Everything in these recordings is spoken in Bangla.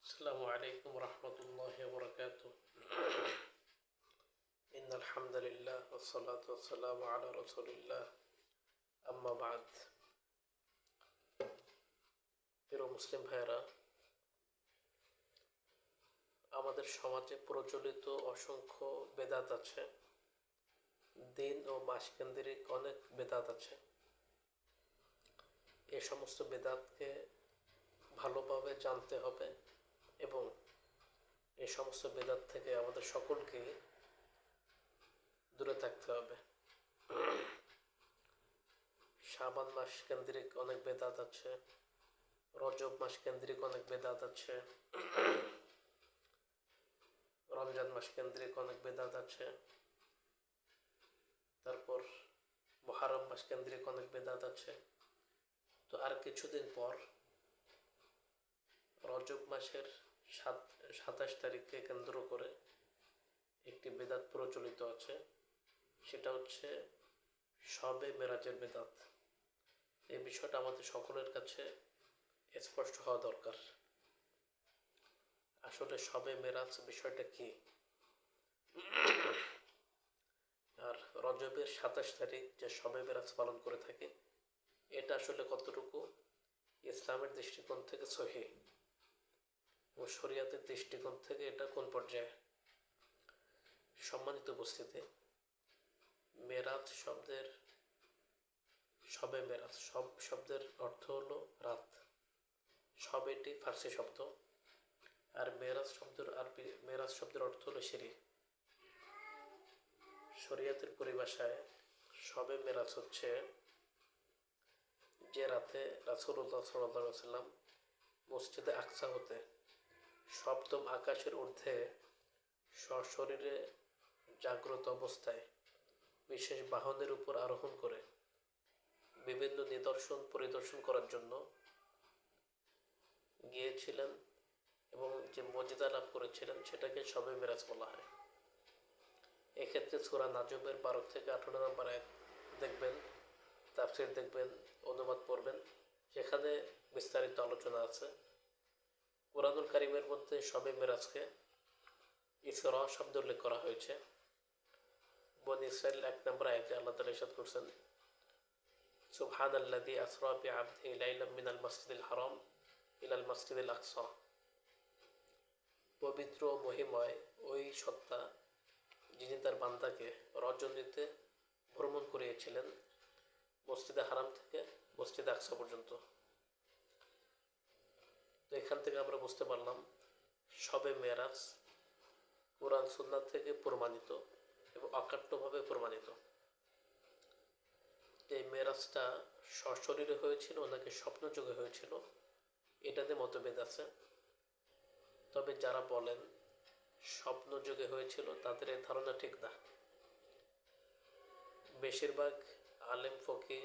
السلام عليكم ورحمة الله وبركاته إن الحمد لله والصلاة والسلام على رسول الله أما بعد প্রিয় মুসলিম ভাইয়েরা আমাদের সমাজে প্রচলিত অসংখ্য বেদাত আছে দিন ও মাসকেন্দ্রিক অনেক বেদাত আছে এ সমস্ত বেদাতকে ভালোভাবে জানতে হবে এবং এই সমস্ত বেদাত থেকে আমাদের সকলকে দূরে থাকতে হবে। শাবান মাস কেন্দ্রিক অনেক বেদাত আছে, রজব মাস কেন্দ্রিক অনেক বেদাত আছে, রমজান মাস কেন্দ্রিক অনেক বেদাত আছে, তারপর মহারম মাস কেন্দ্রিক অনেক বেদাত আছে। তো আর কিছুদিন পর রজব মাসের সাত, সাতাশ তারিখকে কেন্দ্র করে একটি বেদাত প্রচলিত আছে। সেটা হচ্ছে সবে মেরাজের বেদাত। এই বিষয়টা আমাদের সকলের কাছে স্পষ্ট হওয়া দরকার। আসলে সবে মেরাজ বিষয়টা কি? আর রজবের সাতাশ তারিখ যে সবে মেরাজ পালন করে থাকে, এটা আসলে কতটুকু? ইসলামের দৃষ্টিকোণ থেকে সহি। ও শরিয়াতের দৃষ্টিকোণ থেকে এটা কোন পর্যায়ে? সম্মানিত উপস্থিতি। মেরাজ শব্দের সবে মেরাজ সব শব্দের অর্থ হলো রাত। সব এটি ফার্সি শব্দ। আর মেরাজ শব্দের আরবি মেরাজ শব্দের অর্থ হলো সিঁড়ি। শরিয়াতের পরিভাষায় সবে মেরাজ হচ্ছে যে রাতে রাসুল্লাহ সাল্লাহ সাল্লাম মসজিদে আকসা হতে সপ্তম আকাশের ঊর্ধ্বে সশরীরে জাগ্রত অবস্থায় বিশেষ বাহনের উপর আরোহণ করে। বিভিন্ন নিদর্শন পরিদর্শন করার জন্য গিয়েছিলেন এবং যে মজিদা লাভ করেছিলেন সেটাকে সবে মেরাজ বলা হয়। এক্ষেত্রে সুরা নাজবের বারো থেকে আঠারো নম্বর এক দেখবেন, তাফসির দেখবেন, অনুবাদ পড়বেন সেখানে বিস্তারিত আলোচনা আছে। কোরআনুল কারিমের মধ্যে সবে মেরাজকে ইসরা শব্দ উল্লেখ করা হয়েছে। বন ইসরায়েল এক নম্বর আয়তে আল্লাহ তালা ইসাদ করছেন সুবহান আল্লাদি আসরা বি আবদি লাইলাম মিনাল মসজিদুল হারাম ইলাল মসজিদুল আকসা। পবিত্র মহিময় ওই সত্তা যিনি তার বান্দাকে রজনীতে ভ্রমণ করিয়েছিলেন, মসজিদে হারাম থেকে মসজিদে আকসা পর্যন্ত। তো এখান থেকে আমরা বুঝতে পারলাম, সবে মেরাজ কোরআন সুন্নাত থেকে প্রমাণিত এবং অকাট্যভাবে প্রমাণিত। এই মেরাজটা সশরীরে হয়েছিল, নাকি স্বপ্ন যুগে হয়েছিল, এটাতে মতভেদ আছে। তবে যারা বলেন স্বপ্ন যুগে হয়েছিল, তাদের এই ধারণা ঠিক না। বেশিরভাগ আলেম ফকি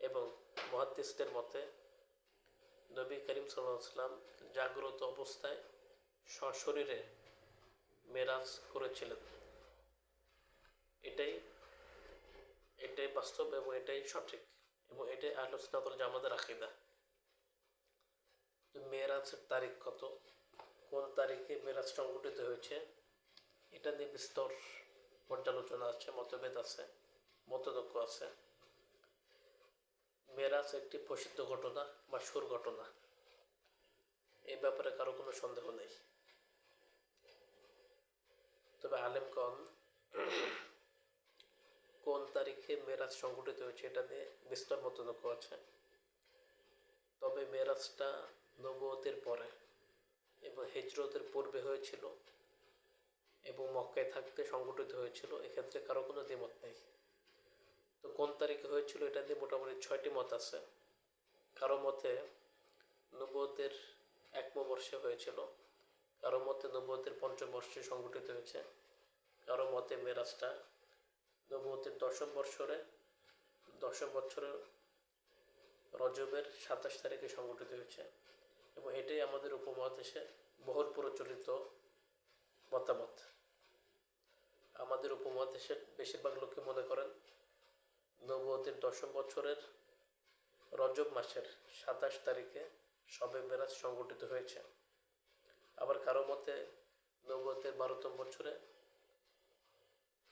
এবং মহাদ্দিসদের মতে নবী করিম সাল্লাম জাগ্রত অবস্থায় সশরীরে মেরাজ করেছিলেন। এটাই এটাই বাস্তব এবং এটাই সঠিক এবং এটাই আলোচনা যে আমাদের আকিদা। মেরাজের তারিখ কত, কোন তারিখে মেরাজ সংগঠিত হয়েছে, এটা নিয়ে বিস্তর পর্যালোচনা আছে, মতভেদ আছে, মতদক্ষ আছে। মেরাজ একটি প্রসিদ্ধ ঘটনা বা সুর ঘটনা। এ ব্যাপারে কারও কোনো সন্দেহ নেই। তবে আলেমগণ কোন তারিখে মেরাজ সংগঠিত হয়েছে এটা নিয়ে বিস্তর মতদক্ষ আছে। তবে মেরাজটা নবতের পরে এবং হিজরতের পূর্বে হয়েছিল এবং মক্কায় থাকতে সংগঠিত হয়েছিল, এক্ষেত্রে কারও কোনো দ্বিমত নেই। তো কোন তারিখে হয়েছিল এটা নিয়ে মোটামুটি ছয়টি মত আছে। কারও মতে নবতের একম বর্ষে হয়েছিল, কারও মতে নবতের পঞ্চম বর্ষে সংগঠিত হয়েছে, কারও মতে মেরাজটা নবতের দশম বৎসরে, দশম বছরের রজবের সাতাশ তারিখে সংগঠিত হয়েছে এবং এটাই আমাদের উপমহাদেশে বহুল প্রচলিত মতামত। আমাদের উপমহাদেশের বেশিরভাগ লোকে মনে করেন নবতের দশম বছরের রজব মাসের সাতাশ তারিখে শবে মেরাজ সংগঠিত হয়েছে। আবার কারও মতে নবতের বারোতম বছরে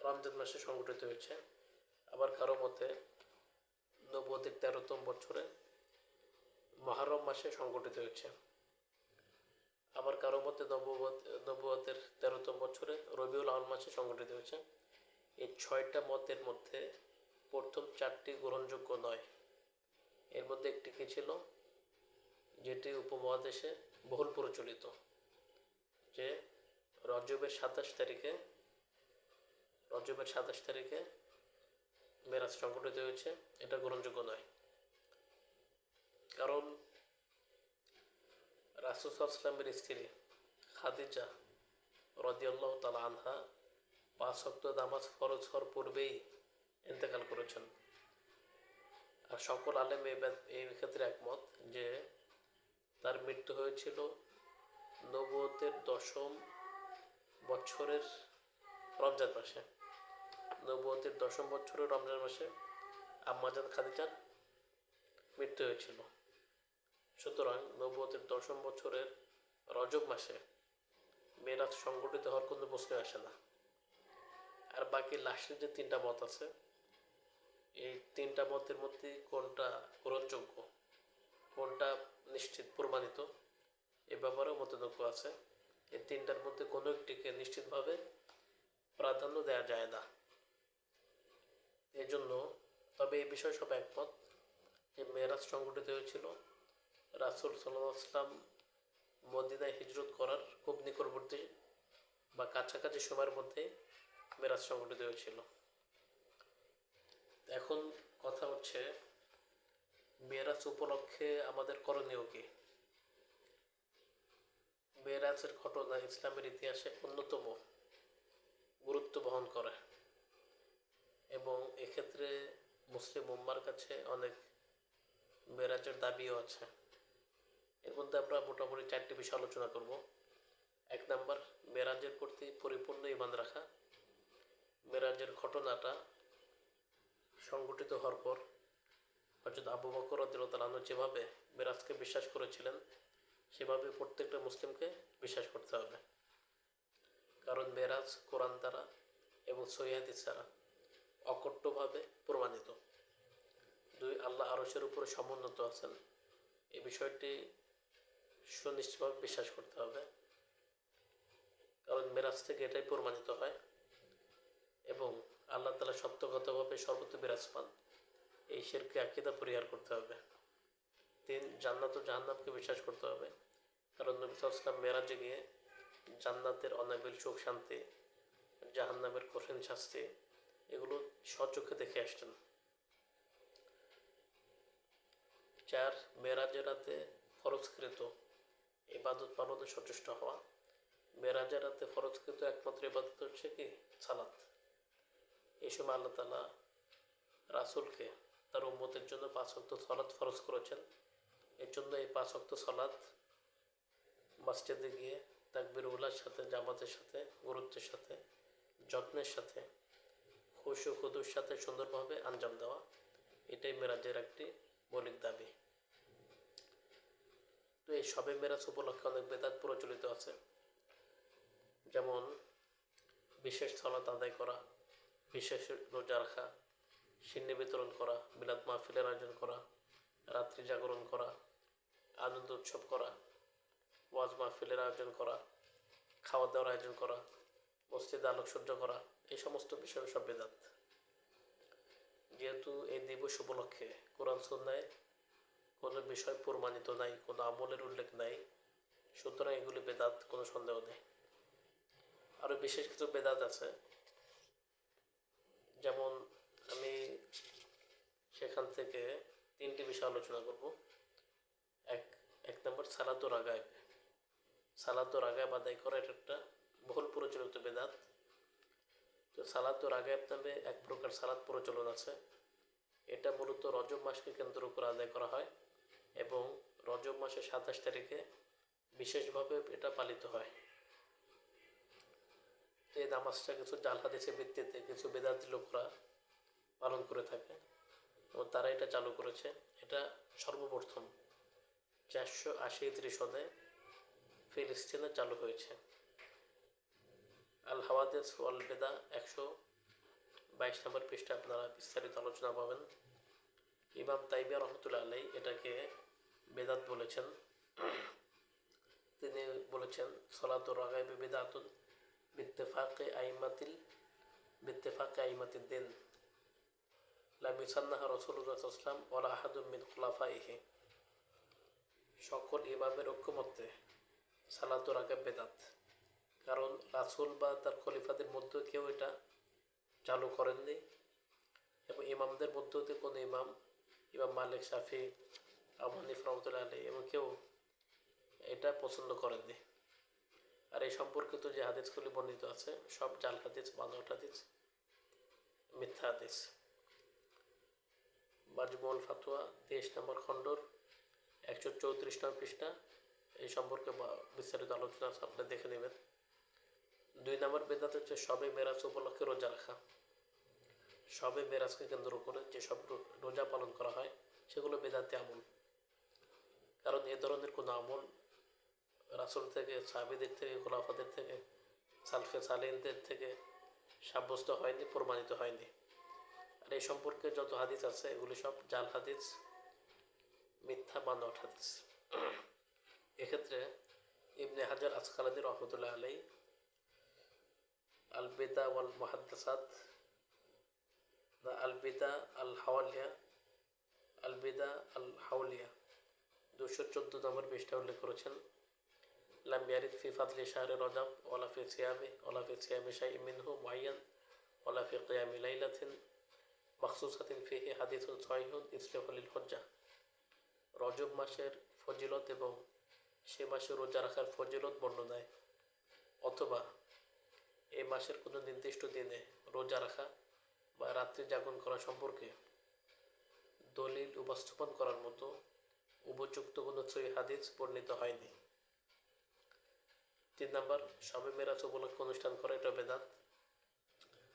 রমজান মাসে সংগঠিত হয়েছে। আবার কারও মতে নবতের তেরোতম বছরে মহারম মাসে সংগঠিত হয়েছে। আবার কারও মতে নবতের তেরোতম বছরে রবিউল আউল মাসে সংগঠিত হয়েছে। এই ছয়টা মতের মধ্যে প্রথম চারটি গ্রহণযোগ্য নয়। এর মধ্যে একটি কি ছিল? যেটি উপমহাদেশে বহুল প্রচলিত, যে রজবের সাতাশ তারিখে, রজবের সাতাশ তারিখে মেরাজ সংগঠিত হয়েছে। এটা গ্রহণযোগ্য নয়। কারণ রাসুসাল্লামের স্ত্রী খাদিজা রদিয়াল্লাহ তালা আনহা পাঁচ শক্ত নামাজ ফরজ হওয়ার পূর্বেই ইন্তেকাল করেছেন। আর সকল আলেম এই ক্ষেত্রে একমত যে তার মৃত্যু হয়েছিল নবতের দশম বছরের রমজান মাসে। নবতের দশম বছরের রমজান মাসে আম্মাজান খাদিজার মৃত্যু হয়েছিল। সুতরাং নবতের দশম বছরের রজব মাসে মেয়েরাজ সংগঠিত হওয়ার কোনো প্রশ্ন আসে না। আর বাকি লাস্টের যে তিনটা মত আছে এই তিনটা মতের মধ্যে কোনটা গ্রহণযোগ্য? কোনটা নিশ্চিত প্রমাণিত? এ ব্যাপারেও মতদক্ষ আছে। এই তিনটার মধ্যে কোনো একটিকে নিশ্চিতভাবে প্রাধান্য দেওয়া যায় না। এই জন্য তবে এই বিষয়ে সব একমত যে মেয়েরাজ সংগঠিত হয়েছিল। রাসুল সাল্লাম মদিনায় হিজরত করার খুব নিকটবর্তী বা কাছাকাছি সময়ের মধ্যে মেরাজ সংগঠিত হয়েছিল। এখন কথা হচ্ছে, মেয়েরাজ উপলক্ষে আমাদের করণীয় কি? মেয়েরাজের ঘটনা ইসলামের ইতিহাসে অন্যতম গুরুত্ব বহন করে এবং এক্ষেত্রে মুসলিম উম্মার কাছে অনেক মেরাজের দাবিও আছে। এর মধ্যে আমরা মোটামুটি চারটি বিষয় আলোচনা করব। এক নাম্বার মেরাজের প্রতি পরিপূর্ণ ইমান রাখা। মেরাজের ঘটনাটা সংগঠিত হওয়ার পর হজরত আবু বকর রদিলতালানু যেভাবে মেরাজকে বিশ্বাস করেছিলেন, সেভাবে প্রত্যেকটা মুসলিমকে বিশ্বাস করতে হবে। কারণ মেরাজ কোরআন দ্বারা এবং সৈয়াদি ছাড়া অকট্যভাবে প্রমাণিত। দুই, আল্লাহ আরসের উপরে সমুন্নত আছেন। এই বিষয়টি সুনিশ্চিতভাবে বিশ্বাস করতে হবে। কারণ মেরাজ থেকে এটাই প্রমাণিত হয়। এবং আল্লাহ তালা সত্যগতভাবে সর্বত্র বিরাজমান। এই শেরকে আকিদা পরিহার করতে হবে। তিন, জান্নাত ও জাহান্নামকে বিশ্বাস করতে হবে। কারণ নবী মেরাজে গিয়ে জান্নাতের অনাবিল সুখ, শান্তি, জাহান্নামের কঠিন শাস্তি এগুলো স্বচক্ষে দেখে আসছেন। চার, মেরাজের রাতে ফরজকৃত ইবাদত পালনে সচেষ্ট হওয়া। মেরাজের রাতে ফরজকৃত একমাত্র ইবাদত হচ্ছে কি? সালাত। এই সময় আল্লাহ তালা রাসুলকে তার উম্মতের জন্য পাঁচ অক্ত সলাৎ ফরজ করেছেন। এর জন্য এই পাঁচ অক্ত সলাৎ মসজিদে গিয়ে তাকবির উল্লার সাথে, জামাতের সাথে, গুরুত্বের সাথে, যত্নের সাথে, খুশু খুদুর সাথে সুন্দরভাবে আঞ্জাম দেওয়া, এটাই মেরাজের একটি মৌলিক দাবি। তো এই সবে মেরাজ উপলক্ষে অনেক বেদাত প্রচলিত আছে। যেমন বিশেষ সলাত আদায় করা বিশেষ রোজা রাখা সিন্নি বিতরণ করা বিলাত মাহফিলের আয়োজন করা, রাত্রি জাগরণ করা, আনন্দ উৎসব করা, ওয়াজ মাহফিলের আয়োজন করা খাওয়া দাওয়ার আয়োজন করা, মসজিদে আলোকসজ্জা করা, এই সমস্ত বিষয় সব বেদাত। যেহেতু এই দিবস উপলক্ষে কোরআন সন্ন্যায় কোনো বিষয় প্রমাণিত নাই, কোনো আমলের উল্লেখ নাই, সুতরাং এগুলি বেদাত কোনো সন্দেহ নেই। আরও বিশেষ কিছু বেদাত আছে যেমন আমি সেখান থেকে তিনটি বিষয় আলোচনা করব। এক এক নম্বর সালাতো রাগায়। সালাতো রাগায় আদায় করা, এটা একটা বহুল প্রচলিত বেদাত। তো সালাতো রাগায়ব নামে এক প্রকার সালাদ প্রচলন আছে। এটা মূলত রজব মাসকে কেন্দ্র করে আদায় করা হয় এবং রজব মাসের সাতাশ তারিখে বিশেষভাবে এটা পালিত হয়। এই নামাজটা কিছু জাল হাদিসের ভিত্তিতে, কিছু বেদাতি লোকরা পালন করে থাকে এবং তারা এটা চালু করেছে। এটা সর্বপ্রথম চারশো আশি ত্রিশদে ফিলিস্তিনে চালু হয়েছে। আল হাওয়াদেস ওয়াল বেদা একশো বাইশ নম্বর পৃষ্ঠা, আপনারা বিস্তারিত আলোচনা পাবেন। ইমাম তাইবিয়া রহমতুল্লাহ আলাই এটাকে বেদাত বলেছেন। তিনি বলেছেন, সলাতুর রাগাইবে বেদাতুন। বিত্তেফাকে আইমাতিল বিত্তেফাকে আইমাতিল দিন লাম ইসান্নাহা রসুল্লাহ ইসলাম ওলা আহাদুম মিন খুলাফাইহি সকল ইমামের ঐক্যমত্যে সালাতুর আগে বেদাত। কারণ রাসুল বা তার খলিফাদের মধ্যে কেউ এটা চালু করেননি এবং ইমামদের মধ্য কোনো ইমাম ইমাম মালিক, শাফি, আবু হানিফ রহমতুল্লাহ আলী এবং কেউ এটা পছন্দ করেননি। আর এই সম্পর্কিত যে হাদিসগুলি বর্ণিত আছে, সব জাল হাদিস বানোয়াট হাদিস, মিথ্যা হাদিস। মাজমুল ফাতুয়া তেইশ নম্বর খণ্ডর, একশো চৌত্রিশ নম্বর পৃষ্ঠা, এই সম্পর্কে বিস্তারিত আলোচনা আছে, আপনি দেখে নেবেন। দুই নম্বর বেদাত হচ্ছে সবে মেরাজ উপলক্ষে রোজা রাখা। সবে মেরাজকে কেন্দ্র করে যেসব রোজা পালন করা হয়, সেগুলো বেদাতে আমল। কারণ এ ধরনের কোনো আমল রাসুল থেকে, সাহাবিদের থেকে, খোলাফাদের থেকে, সালফে সালিনদের থেকে সাব্যস্ত হয়নি, প্রমাণিত হয়নি। আর এই সম্পর্কে যত হাদিস আছে, এগুলি সব জাল হাদিস, মিথ্যা বা নট হাদিস। এক্ষেত্রে ইবনে হাজার আসকালাদি রহমতুল্লাহ আলাই আল বেদা ওয়াল মহাদ্দাসাত দ্য আল বেদা আল হাওয়ালিয়া আল বেদা আল হাওলিয়া দুশো চোদ্দ নম্বর পৃষ্ঠা উল্লেখ করেছেন। লাম ইয়ারিদ ফি ফাদলি শাহরে রজাব ওলা ফি সিয়ামি ওলা ফি সিয়ামি শাই মিনহু মুআয়্যান ওলা ফি কিয়ামি লাইলাতিন মাখসুসাতিন ফিহি হাদিসুন সহিহুন ইসলাহুল হজ্জা রজব মাসের ফজিলত এবং সে মাসে রোজা রাখার ফজিলত বর্ণনায়। অথবা এই মাসের কোনো নির্দিষ্ট দিনে রোজা রাখা বা রাত্রি জাগরণ করা সম্পর্কে দলিল উপস্থাপন করার মতো উপযুক্ত কোনো সই হাদিস বর্ণিত হয়নি। তিন নম্বর সবে মেরাজ উপলক্ষে অনুষ্ঠান করা, এটা বেদাত।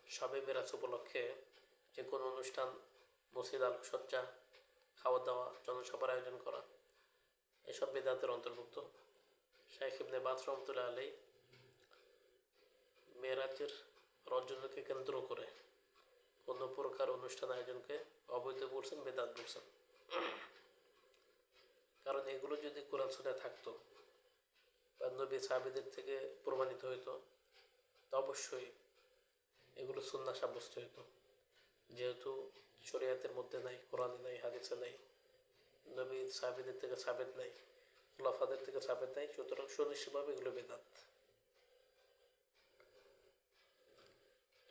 সবে মেরাজ উপলক্ষে যে কোনো অনুষ্ঠান, মসজিদ, আলোকসজ্জা খাওয়া দাওয়া জনসভার আয়োজন করা, এসব বেদাতের অন্তর্ভুক্ত। শাইখ ইবনে বাদ রহমতুল্লাহ আলী মেয়েরাজের রজনীকে কেন্দ্র করে কোনো প্রকার অনুষ্ঠান আয়োজনকে অবৈধ বলছেন, বেদাত বলছেন। কারণ এগুলো যদি কোরআন শুনে থাকতো নবী সাহাবিদের থেকে প্রমাণিত হইতো, তো অবশ্যই এগুলো সুন্না সাব্যস্ত হইতো। যেহেতু শরিয়াতের মধ্যে নাই, কোরআনে নাই, হাদিসে নাই, নবী সাহাবিদের থেকে সাবেদ নাই, খোলাফাদের থেকে সাবেদ নাই, সুতরাং সুনিশ্চিতভাবে এগুলো বেদাত।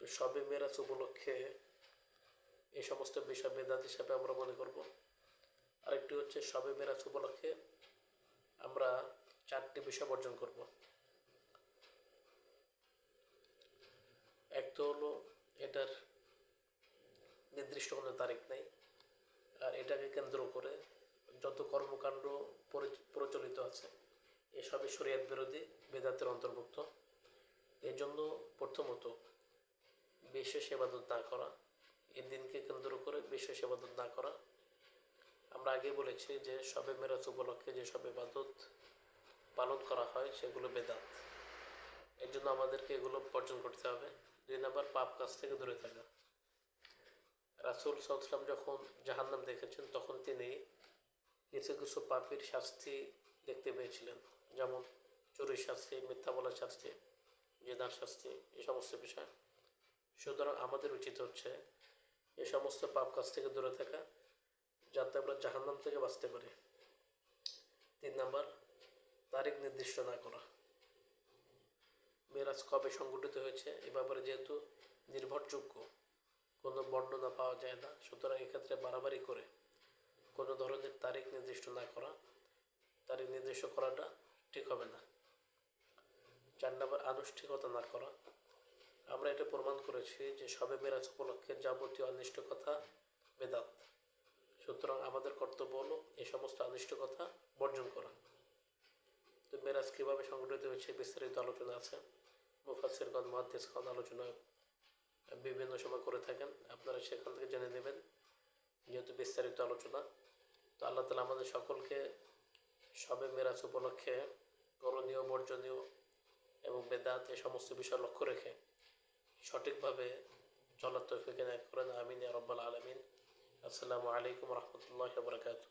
সবে মেরাজ উপলক্ষে এই সমস্ত বিষয় বেদাত হিসাবে আমরা মনে করব। আরেকটি হচ্ছে সবে মেরাজ উপলক্ষে আমরা চারটি বিষয় বর্জন করব। এক তো হলো এটার নির্দিষ্ট কোনো তারিখ নেই, আর এটাকে কেন্দ্র করে যত কর্মকাণ্ড প্রচলিত আছে, এসবই শরীয়ত বিরোধী বেদাতের অন্তর্ভুক্ত। এর জন্য প্রথমত বিশেষ ইবাদত না করা এই দিনকে কেন্দ্র করে বিশেষ ইবাদত না করা। আমরা আগে বলেছি যে সবে মেরাজ উপলক্ষে যে সব ইবাদত পালন করা হয়, সেগুলো বেদাত। এর জন্য আমাদেরকে এগুলো বর্জন করতে হবে। দুই নম্বর, পাপ কাজ থেকে দূরে থাকা। রাসুল সাল্লাম যখন জাহান্নাম দেখেছেন, তখন তিনি কিছু কিছু পাপের শাস্তি দেখতে পেয়েছিলেন। যেমন চুরির শাস্তি, মিথ্যা বলার শাস্তি জেদার শাস্তি এই সমস্ত বিষয়। সুতরাং আমাদের উচিত হচ্ছে এ সমস্ত পাপ কাজ থেকে দূরে থাকা, যাতে আমরা জাহান্নাম থেকে বাঁচতে পারি। তিন নাম্বার তারিখ নির্দিষ্ট না করা। মেরাজ কবে সংগঠিত হয়েছে এ ব্যাপারে যেহেতু নির্ভরযোগ্য, কোনো বর্ণনা পাওয়া যায় না। সুতরাং এক্ষেত্রে বাড়াবাড়ি করে কোনো ধরনের তারিখ নির্দিষ্ট না করা, তারিখ নির্দিষ্ট করাটা ঠিক হবে না। চার নম্বর আনুষ্ঠিকতা না করা। আমরা এটা প্রমাণ করেছি যে সবে মেরাজ উপলক্ষে যাবতীয় অনিষ্টকতা বেদাত। সুতরাং আমাদের কর্তব্য হলো এই সমস্ত অনিষ্টকতা বর্জন করা। মেরাজ কীভাবে সংগঠিত হয়েছে, বিস্তারিত আলোচনা আছে। মুফাসিরগণ মহাদিসগণ আলোচনা বিভিন্ন সময় করে থাকেন। আপনারা সেখান থেকে জেনে নেবেন, যেহেতু বিস্তারিত আলোচনা। তো আল্লাহ তালা আমাদের সকলকে সবে মেরাজ উপলক্ষে করণীয়, বর্জনীয় এবং বেদাত এই সমস্ত বিষয় লক্ষ্য রেখে সঠিকভাবে চলার তৌফিক এনায়েত করেন। আমিন রব্বাল আলমিন। আসসালামু আলাইকুম রহমতুল্লাহ বরকাতুহ।